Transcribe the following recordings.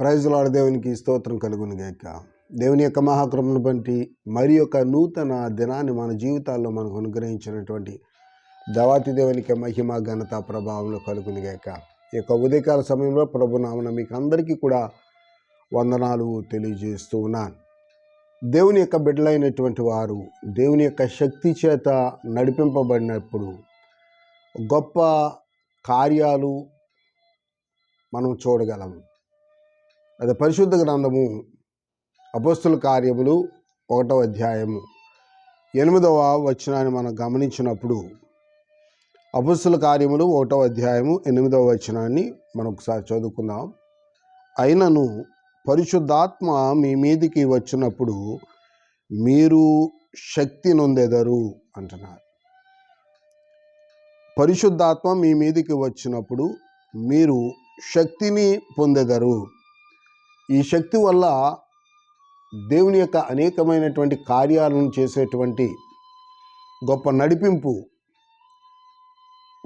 ప్రైజులాడ దేవునికి స్తోత్రం కలుగునిగాక దేవుని యొక్క మహాకృపను బట్టి మరి యొక్క నూతన దినాన్ని మన జీవితాల్లో మనకు అనుగ్రహించినటువంటి దవాతి దేవునికి మహిమ ఘనత ప్రభావంలో కలుగునిగాక ఈ యొక్క ఉదయకాల సమయంలో ప్రభునామన మీకు అందరికీ కూడా వందనాలు తెలియజేస్తూ ఉన్నాను. దేవుని యొక్క బిడ్డలైనటువంటి వారు దేవుని యొక్క శక్తి చేత నడిపింపబడినప్పుడు గొప్ప కార్యాలు మనం చూడగలము అది పరిశుద్ధ గ్రంథము. అపోస్తుల కార్యములు ఒకటవ అధ్యాయము. ఎనిమిదవ వచనాన్ని మనం గమనించినప్పుడు అపోస్తుల కార్యములు ఒకటవ అధ్యాయము ఎనిమిదవ వచనాన్ని మనం ఒకసారి చదువుకుందాం. అయినను పరిశుద్ధాత్మ మీ మీదికి వచ్చినప్పుడు మీరు శక్తి నొందెదరు అంటున్నారు. పరిశుద్ధాత్మ మీ మీదికి వచ్చినప్పుడు మీరు శక్తిని పొందెదరు. ఈ శక్తి వల్ల దేవుని యొక్క అనేకమైనటువంటి కార్యాలను చేసేటువంటి గొప్ప నడిపింపు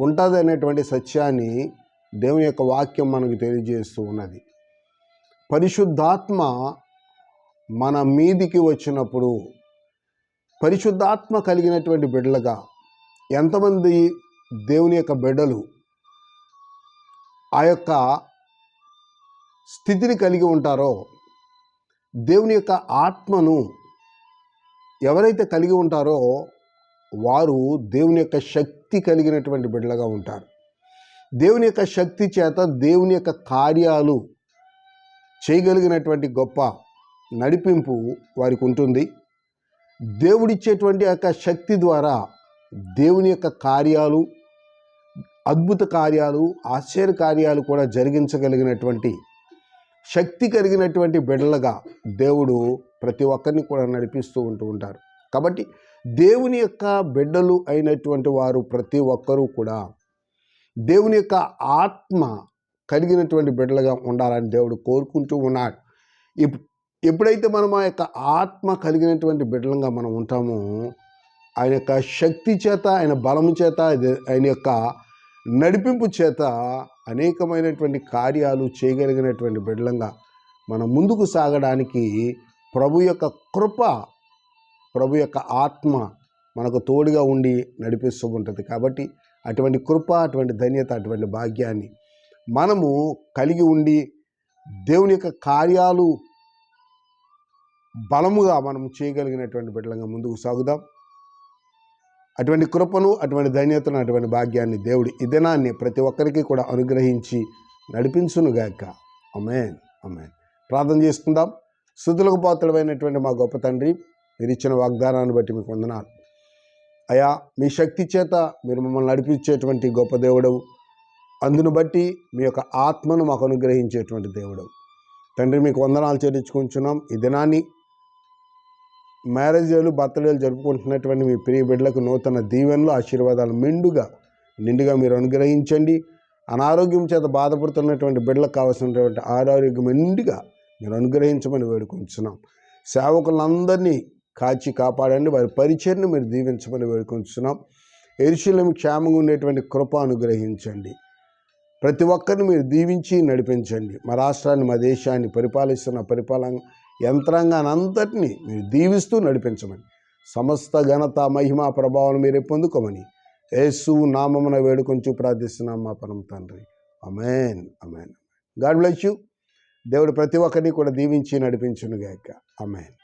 ఉంటుంది అనేటువంటి సత్యాన్ని దేవుని యొక్క వాక్యం మనకు తెలియజేస్తూ ఉన్నది. పరిశుద్ధాత్మ మన మీదికి వచ్చినప్పుడు పరిశుద్ధాత్మ కలిగినటువంటి బిడ్డలుగా ఎంతమంది దేవుని యొక్క బిడ్డలు ఆ యొక్క స్థితిని కలిగి ఉంటారో దేవుని యొక్క ఆత్మను ఎవరైతే కలిగి ఉంటారో వారు దేవుని యొక్క శక్తి కలిగినటువంటి బిడ్డలుగా ఉంటారు. దేవుని యొక్క శక్తి చేత దేవుని యొక్క కార్యాలు చేయగలిగినటువంటి గొప్ప నడిపింపు వారికి ఉంటుంది. దేవుడిచ్చేటువంటి యొక్క శక్తి ద్వారా దేవుని యొక్క కార్యాలు అద్భుత కార్యాలు ఆశ్చర్య కార్యాలు కూడా జరిగించగలిగినటువంటి శక్తి కలిగినటువంటి బిడ్డలుగా దేవుడు ప్రతి ఒక్కరిని కూడా నడిపిస్తూ ఉంటూ ఉంటారు. కాబట్టి దేవుని యొక్క బిడ్డలు అయినటువంటి వారు ప్రతి ఒక్కరూ కూడా దేవుని యొక్క ఆత్మ కలిగినటువంటి బిడ్డలుగా ఉండాలని దేవుడు కోరుకుంటూ ఉన్నాడు. ఎప్పుడైతే మనం ఆ యొక్క ఆత్మ కలిగినటువంటి బిడ్డలుగా మనం ఉంటామో ఆయన యొక్క శక్తి చేత ఆయన బలము చేత ఆయన యొక్క నడిపింపు చేత అనేకమైనటువంటి కార్యాలు చేయగలిగినటువంటి బిడ్డలంగా మనం ముందుకు సాగడానికి ప్రభు యొక్క కృప ప్రభు యొక్క ఆత్మ మనకు తోడుగా ఉండి నడిపిస్తూ ఉంటుంది. కాబట్టి అటువంటి కృప అటువంటి ధన్యత అటువంటి భాగ్యాన్ని మనము కలిగి ఉండి దేవుని యొక్క కార్యాలు బలముగా మనం చేయగలిగినటువంటి బిడ్డలంగా ముందుకు సాగుదాం. అటువంటి కృపను అటువంటి ధన్యతను అటువంటి భాగ్యాన్ని దేవుడు ఈ దినాన్ని ప్రతి ఒక్కరికి కూడా అనుగ్రహించి నడిపించునుగాక. అమేన్ అమేన్ ప్రార్థన చేసుకుందాం. శుద్ధులకు పాత్రమైనటువంటి మా గొప్ప తండ్రి మీరు ఇచ్చిన వాగ్దానాన్ని బట్టి మీకు వందనాలు. అయా మీ శక్తి చేత మీరు మమ్మల్ని నడిపించేటువంటి గొప్ప దేవుడవు. అందును బట్టి మీ యొక్క ఆత్మను మాకు అనుగ్రహించేటువంటి దేవుడవు. తండ్రి మీకు వందనాలు చేర్చుకుంటున్నాం ఈ దినాన్ని మ్యారేజ్లు బర్త్డేలు జరుపుకుంటున్నటువంటి మీ ప్రియ బిడ్డలకు నూతన దీవెనలు ఆశీర్వాదాలు మెండుగా నిండుగా మీరు అనుగ్రహించండి. అనారోగ్యం చేత బాధపడుతున్నటువంటి బిడ్డలకు కావాల్సినటువంటి ఆరోగ్యం మెండుగా మీరు అనుగ్రహించమని వేడుకుంటున్నాం సేవకులందరినీ కాచి కాపాడండి. వారి పరిచయను మీరు దీవించమని వేడుకుంటున్నాం ఎరుశలం క్షేమంగా ఉండేటువంటి కృప అనుగ్రహించండి. ప్రతి ఒక్కరిని మీరు దీవించి నడిపించండి. మా రాష్ట్రాన్ని మా దేశాన్ని పరిపాలిస్తున్న పరిపాలన యంత్రాంగాన్ని అంతటినీ మీరు దీవిస్తూ నడిపించమని సమస్త ఘనత మహిమ ప్రభావం మీరే పొందుకోమని యేసు నామమున వేడుకొంచు ప్రార్థిస్తున్నాం మా పరం తండ్రి. Amen amen God bless you. దేవుడు ప్రతి ఒక్కరిని కూడా దీవించి నడిపించునుగాక. అమెన్